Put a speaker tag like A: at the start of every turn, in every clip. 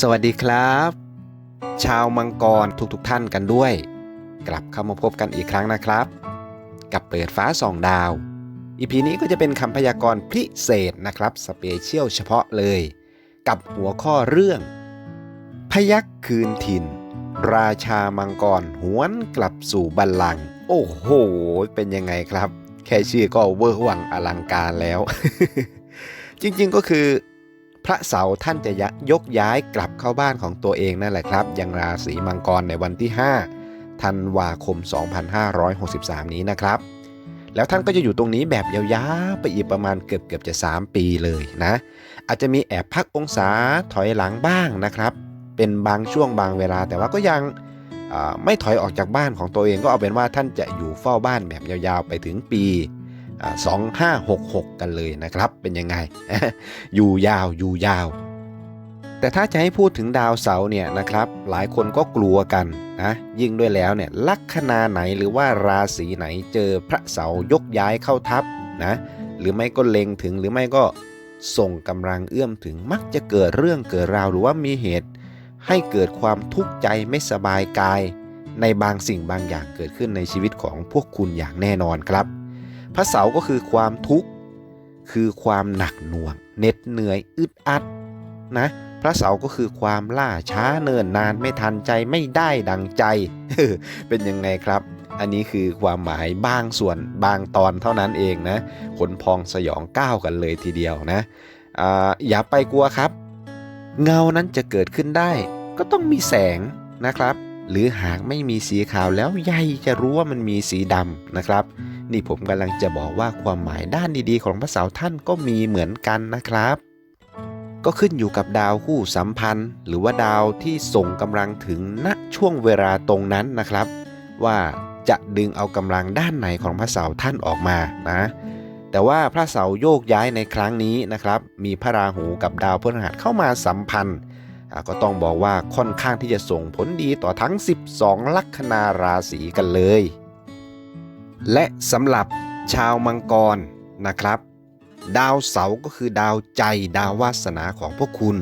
A: สวัสดีครับ ชาวมังกรทุกๆทท่านกันด้วย กลับเข้ามาพบกันอีกครั้งนะครับ กับเปิดฟ้าสองดาวอีพีนี้ก็จะเป็นคำพยากรณ์พิเศษนะครับสเปเชียลเฉพาะเลย กับหัวข้อเรื่อง พยักคืนถิ่น ราชามังกรหวนกลับสู่บัลลังก์โอ้โห เป็นยังไงครับ แค่ชื่อก็เวอร์หวังอลังการแล้ว จริงๆก็คือ พระเสาร์ท่านจะยกย้ายกลับเข้าบ้านของตัวเองนั่นแหละครับยังราศีมังกรในวันที่ 5 ธันวาคม 2563 นี้นะครับ แล้วท่านก็จะอยู่ตรงนี้แบบยาวๆไปอีกประมาณเกือบเกือบจะ 3 ปีเลยนะ อาจจะมีแอบพักองศาถอยหลังบ้างนะครับ เป็นบางช่วงบางเวลา แต่ว่าก็ยังไม่ถอยออกจากบ้านของตัวเองก็เอาเป็นว่าท่านจะอยู่เฝ้าบ้านแบบยาวๆไปถึงปี 2566 กันเลยนะครับ เป็นยังไง อยู่ยาวอยู่ยาว แต่ถ้าจะให้พูดถึงดาวเสาร์เนี่ยนะครับ หลายคนก็กลัวกันนะยิ่งด้วยแล้วเนี่ยลัคนาไหนหรือว่าราศีไหนเจอพระเสายกย้ายเข้าทับนะหรือไม่ก็เล็งถึงหรือไม่ก็ส่งกำลังเอื้อมถึงมักจะเกิดเรื่องเกิดราวหรือว่ามีเหตุ ให้เกิดความทุกข์ใจไม่สบายกาย ในบางสิ่งบางอย่างเกิดขึ้นในชีวิตของพวกคุณอย่างแน่นอนครับ พระเสาก็คือความทุกข์ คือความหนักหน่วงเหน็ดเหนื่อยอึดอัดนะพระเสาก็คือความล่าช้าเนิ่นนานไม่ทันใจไม่ได้ดังใจ เป็นยังไงครับ อันนี้คือความหมายบางส่วนบางตอนเท่านั้นเองนะขนพองสยองก้าวกันเลยทีเดียวนะออย่าไปกลัวครับ เงานั้นจะเกิดขึ้นได้ ก็ต้องมีแสงนะครับ หรือหากไม่มีสีขาวแล้วใยจะรู้ว่ามันมีสีดำนะครับ นี่ผมกำลังจะบอกว่าความหมายด้านดีๆ ของพระเสาร์ท่านก็มีเหมือนกันนะครับ ก็ขึ้นอยู่กับดาวคู่สัมพันธ์ หรือว่าดาวที่ส่งกำลังถึงณช่วงเวลาตรงนั้นนะครับ ว่าจะดึงเอากำลังด้านไหนของพระเสาร์ท่านออกมานะแต่ว่าพระเสาร์โยกย้ายในครั้งนี้นะครับ มีพระราหูกับดาวพฤหัสเข้ามาสัมพันธ์ก็ต้องบอกว่าค่อนข้างที่จะส่งผลดีต่อทั้ง 12 ลัคนาราศีกันเลย และสำหรับชาวมังกรนะครับ ดาวเสาร์ก็คือดาวใจดาววาสนาของพวกคุณ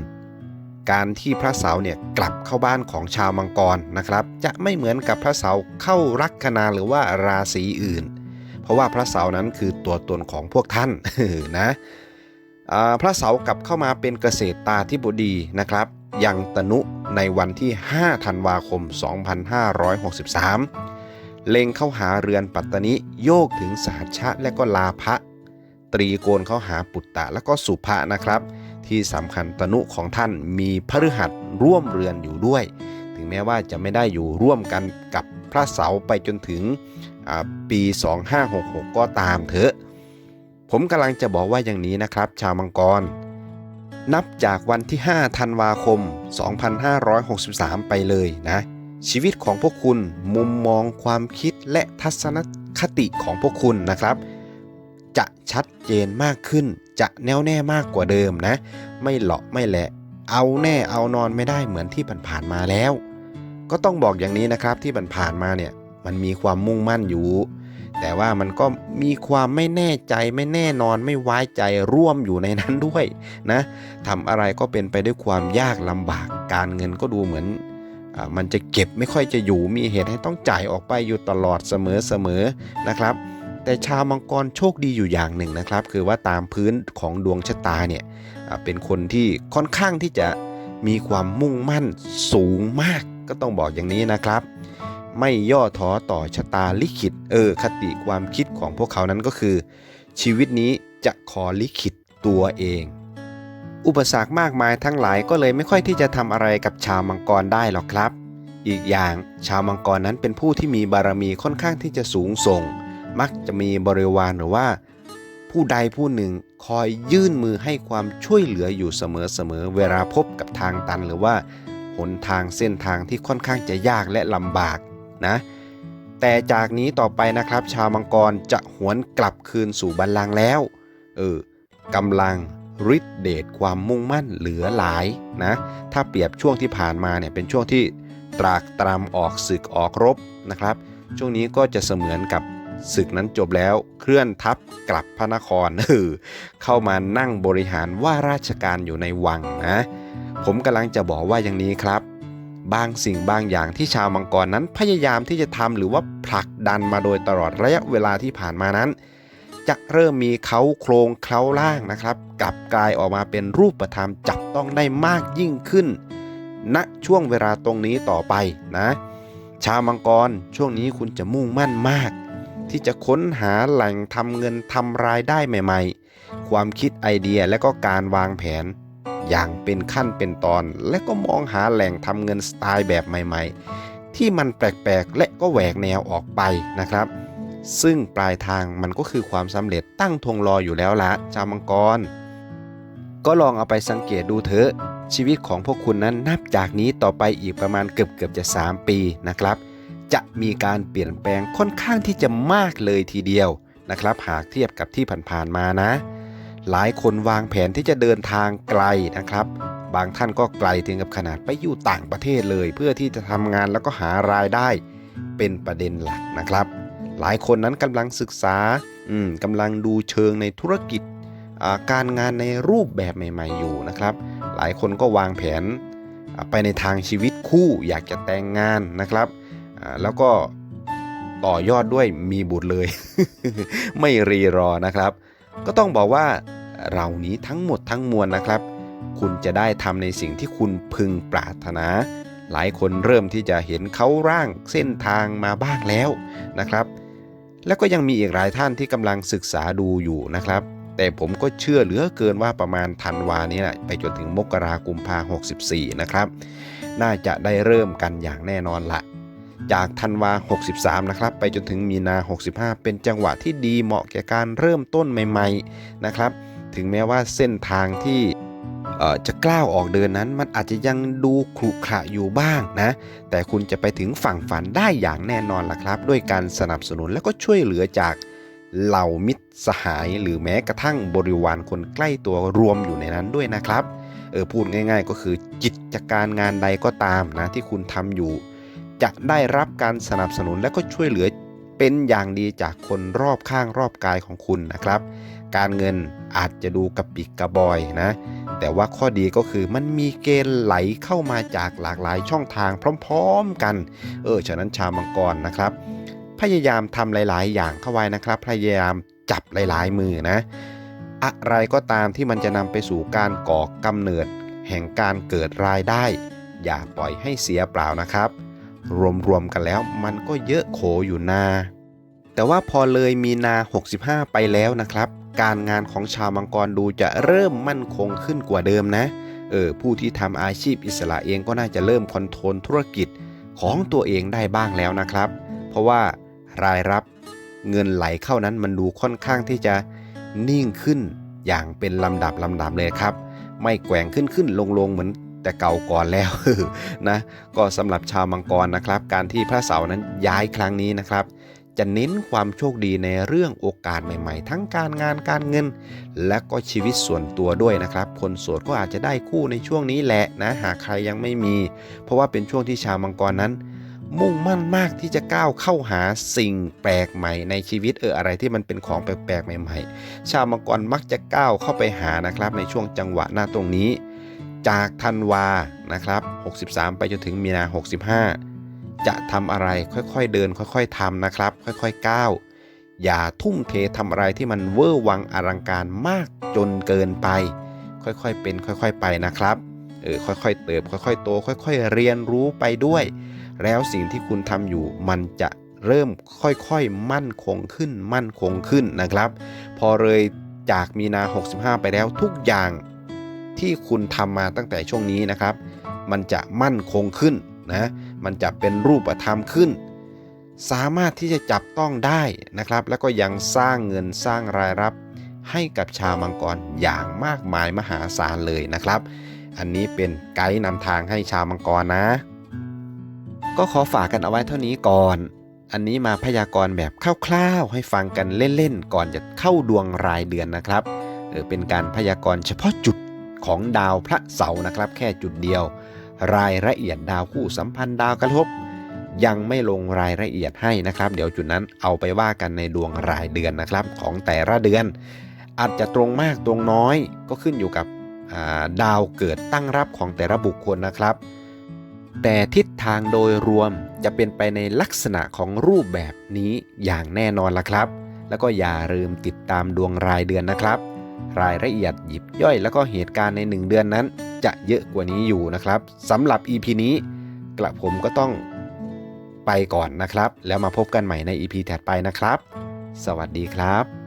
A: การที่พระเสาร์เนี่ยกลับเข้าบ้านของชาวมังกรนะครับ จะไม่เหมือนกับพระเสาร์เข้าลัคนาหรือว่าราศีอื่น เพราะว่าพระเสาร์นั้นคือตัวตนของพวกท่านนะพระเสาร์กลับเข้ามาเป็นเกษตรตาธิบดีนะครับ ยังตนุในวันที่ 5 ธันวาคม 2563 เล็งเข้าหาเรือนปัตตนิโยกถึงสหัชะและก็ลาภะตรีโกณเข้าหาปุตตะและก็สุภะนะครับ ที่สำคัญตนุของท่านมีพฤหัสร่วมเรือนอยู่ด้วย ถึงแม้ว่าจะไม่ได้อยู่ร่วมกันกับพระเสาไปจนถึงอ่าปี 2566 ก็ตามเถอะ ผมกำลังจะบอกว่าอย่างนี้นะครับ ชาวมังกร นับจากวันที่ 5 ธันวาคม 2563 ไปเลยนะ ชีวิตของพวกคุณมุมมองความคิดและทัศนคติของพวกคุณนะครับ จะชัดเจนมากขึ้น จะแน่วแน่มากกว่าเดิมนะ ไม่หลอกไม่แหละเอาแน่เอานอนไม่ได้เหมือนที่ผ่านๆมาแล้ว ก็ต้องบอกอย่างนี้นะครับที่ผ่านๆมาเนี่ยมันมีความมุ่งมั่นอยู่ แต่ว่ามันก็มีความไม่แน่ใจไม่แน่นอนไม่ไว้ใจร่วมอยู่ในนั้นด้วยนะทำอะไรก็เป็นไปด้วยความยากลำบากการเงินก็ดูเหมือน มันจะเก็บไม่ค่อยจะอยู่มีเหตุให้ต้องจ่ายออกไปอยู่ตลอดเสมอๆนะครับ แต่ชาวมังกรโชคดีอยู่อย่างหนึ่งนะครับ คือว่าตามพื้นของดวงชะตาเนี่ยเป็นคนที่ค่อนข้างที่จะมีความมุ่งมั่นสูงมากก็ต้องบอกอย่างนี้นะครับ ไม่ย่อท้อต่อชะตาลิขิตเออคติความคิดของพวกเขานั้นก็คือ ชีวิตนี้จะขอลิขิตตัวเอง อุปสรรคมากมายทั้งหลายก็เลยไม่ค่อยที่จะทำอะไรกับชาวมังกรได้หรอกครับ อีกอย่างชาวมังกรนั้นเป็นผู้ที่มีบารมีค่อนข้างที่จะสูงส่ง มักจะมีบริวารหรือว่า ผู้ใดผู้หนึ่งคอยยื่นมือให้ความช่วยเหลืออยู่เสมอๆเวลาพบกับทางตันหรือว่าหนทางเส้นทางที่ค่อนข้างจะยากและลำบากนะ แต่จากนี้ต่อไปนะครับ ชาวมังกรจะหวนกลับคืนสู่บัลลังก์แล้ว เออกำลัง ฤทธิเดชความมุ่งมั่นเหลือหลายนะถ้าเปรียบช่วงที่ผ่านมาเนี่ยเป็นช่วงที่ตรากตรำออกศึกออกรบนะครับ ช่วงนี้ก็จะเสมือนกับศึกนั้นจบแล้วเคลื่อนทัพกลับพระนครเออเข้ามานั่งบริหารว่าราชการอยู่ในวังนะผมกำลังจะบอกว่าอย่างนี้ครับ บางสิ่งบางอย่างที่ชาวมังกรนั้นพยายามที่จะทำหรือว่าผลักดันมาโดยตลอดระยะเวลาที่ผ่านมานั้น จะเริ่มมีเขาโครงเคล้าล่างนะครับกลับกลายออกมาเป็นรูปธรรมจับต้องได้มากยิ่งขึ้นณช่วงเวลาตรงนี้ต่อไปนะ ชาวมังกรช่วงนี้คุณจะมุ่งมั่นมาก ที่จะค้นหาแหล่งทำเงินทำรายได้ใหม่ ๆ ความคิดไอเดียและก็การวางแผน อย่างเป็นขั้นเป็นตอน และก็มองหาแหล่งทำเงินสไตล์แบบใหม่ ๆ ที่มันแปลกๆ และก็แหวกแนวออกไปนะครับ ซึ่งปลายทางมันก็คือความสำเร็จตั้งธงรออยู่แล้วละชาวมังกร ก็ลองเอาไปสังเกตดูเถอะ ชีวิตของพวกคุณนั้นนับจากนี้ต่อไปอีกประมาณเกือบเกือบจะ 3 ปีนะครับ จะมีการเปลี่ยนแปลงค่อนข้างที่จะมากเลยทีเดียวนะครับ หากเทียบกับที่ผ่านๆมานะ หลายคนวางแผนที่จะเดินทางไกลนะครับ บางท่านก็ไกลถึงกับขนาดไปอยู่ต่างประเทศเลย เพื่อที่จะทำงานแล้วก็หารายได้เป็นประเด็นหลักนะครับ หลายคนนั้นกำลังศึกษาอืมกำลังดูเชิงในธุรกิจการงานในรูปแบบใหม่ ๆ อยู่นะครับ หลายคนก็วางแผนไปในทางชีวิตคู่อยากจะแต่งงานนะครับ แล้วก็ต่อยอดด้วยมีบุตรเลย ไม่รีรอนะครับ ก็ต้องบอกว่าเหล่านี้ทั้งหมดทั้งมวลนะครับ คุณจะได้ทำในสิ่งที่คุณพึงปรารถนา หลายคนเริ่มที่จะเห็นเขาร่างเส้นทางมาบ้างแล้วนะครับ แล้วก็ยังมีอีกหลายท่านที่กำลังศึกษาดูอยู่นะครับ แต่ผมก็เชื่อเหลือเกินว่าประมาณธันวานี้แหละไปจนถึงมกรากุมภา64 นะครับ น่าจะได้เริ่มกันอย่างแน่นอนละจากธันวา 63 นะครับ ไปจนถึงมีนา 65 เป็นจังหวะที่ดีเหมาะแก่การเริ่มต้นใหม่ ๆ นะครับ ถึงแม้ว่าเส้นทางที่ จะกล้าวออกเดินนั้น มันอาจจะยังดูขรุขระอยู่บ้างนะ แต่คุณจะไปถึงฝั่งฝันได้อย่างแน่นอนล่ะครับ ด้วยการสนับสนุนและก็ช่วยเหลือจากเหล่ามิตรสหายหรือแม้กระทั่งบริวารคนใกล้ตัวรวมอยู่ในนั้นด้วยนะครับ เออพูดง่ายๆ ก็คือกิจการงานใดก็ตามนะที่คุณทำอยู่ จะได้รับการสนับสนุนและก็ช่วยเหลือ เป็นอย่างดีจากคนรอบข้างรอบกายของคุณนะครับ การเงินอาจจะดูกระปิกกระบอยนะ แต่ว่าข้อดีก็คือมันมีเกณฑ์ไหลเข้ามาจากหลากหลายช่องทางพร้อมๆกัน เออ ฉะนั้นชาวมังกรนะครับ พยายามทำหลาย ๆ อย่างเข้าไว้นะครับ พยายามจับหลาย ๆ มือนะ อะไรก็ตามที่มันจะนำไปสู่การก่อกำเนิด แห่งการเกิดรายได้ อย่าปล่อยให้เสียเปล่านะครับ รวมๆกันแล้วมันก็เยอะโขอยู่นา แต่ว่าพอเลยมีนา 65 ไปแล้วนะครับ การงานของชาวมังกรดูจะเริ่มมั่นคงขึ้นกว่าเดิมนะเออผู้ที่ทำอาชีพอิสระเองก็น่าจะเริ่มคอนโทรลธุรกิจของตัวเองได้บ้างแล้วนะครับ เพราะว่ารายรับเงินไหลเข้านั้นมันดูค่อนข้างที่จะนิ่งขึ้นอย่างเป็นลำดับลำดับเลยครับ ไม่แกว่งขึ้นขึ้นลงลงเหมือน แต่เก่าก่อนแล้วนะก็สำหรับชาวมังกรนะครับ การที่พระเสาร์นั้นย้ายครั้งนี้นะครับ จะเน้นความโชคดีในเรื่องโอกาสใหม่ๆ ทั้งการงานการเงิน และก็ชีวิตส่วนตัวด้วยนะครับ คนโสดก็อาจจะได้คู่ในช่วงนี้แหละนะหากใครยังไม่มี เพราะว่าเป็นช่วงที่ชาวมังกรนั้นมุ่งมั่นมากที่จะก้าวเข้าหาสิ่งแปลกใหม่ในชีวิตเอออะไรที่มันเป็นของแปลกๆใหม่ ๆ ชาวมังกรมักจะก้าวเข้าไปหานะครับ ในช่วงจังหวะหน้าตรงนี้ จากธันวานะครับ 63 ไปจนถึงมีนา 65 จะทำอะไรค่อยๆเดิน ค่อยๆทำนะครับ ค่อยๆก้าวอย่าทุ่มเททำอะไรที่มันเวอร์วังอลังการมากจนเกินไป ค่อยๆเป็น ค่อยๆไปนะครับเออค่อยๆเติบ ค่อยๆโต ค่อย ๆ เรียนรู้ไปด้วย แล้วสิ่งที่คุณทำอยู่มันจะเริ่มค่อยๆมั่นคงขึ้น มั่นคงขึ้นนะครับ พอเลยจากมีนา 65 ไปแล้วทุกอย่าง ที่คุณทำมาตั้งแต่ช่วงนี้นะครับ มันจะมั่นคงขึ้นนะมันจะเป็นรูปธรรมขึ้น สามารถที่จะจับต้องได้นะครับ แล้วก็ยังสร้างเงินสร้างรายรับให้กับชาวมังกรอย่างมากมายมหาศาลเลยนะครับ อันนี้เป็นไกด์นำทางให้ชาวมังกรนะ ก็ขอฝากกันเอาไว้เท่านี้ก่อน อันนี้มาพยากรณ์แบบคร่าวๆให้ฟังกันเล่นๆก่อนจะเข้าดวงรายเดือนนะครับเออเป็นการพยากรณ์เฉพาะจุด ของดาวพระเสาร์นะครับ แค่จุดเดียว รายละเอียดดาวคู่สัมพันธ์ดาวกระทบ ยังไม่ลงรายละเอียดให้นะครับ เดี๋ยวจุดนั้นเอาไปว่ากันในดวงรายเดือนนะครับของแต่ละเดือน อาจจะตรงมากตรงน้อยก็ขึ้นอยู่กับาดาวเกิดตั้งรับของแต่ละบุคคลนะครับ แต่ทิศทางโดยรวมจะเป็นไปในลักษณะของรูปแบบนี้อย่างแน่นอนละครับ แล้วก็อย่าลืมติดตามดวงรายเดือนนะครับ รายละเอียดหยิบย่อย แล้วก็เหตุการณ์ใน 1 เดือนนั้น จะเยอะกว่านี้อยู่นะครับสำหรับ EP นี้กระผมก็ต้องไปก่อนนะครับ แล้วมาพบกันใหม่ใน EP ถัดไปนะครับ สวัสดีครับ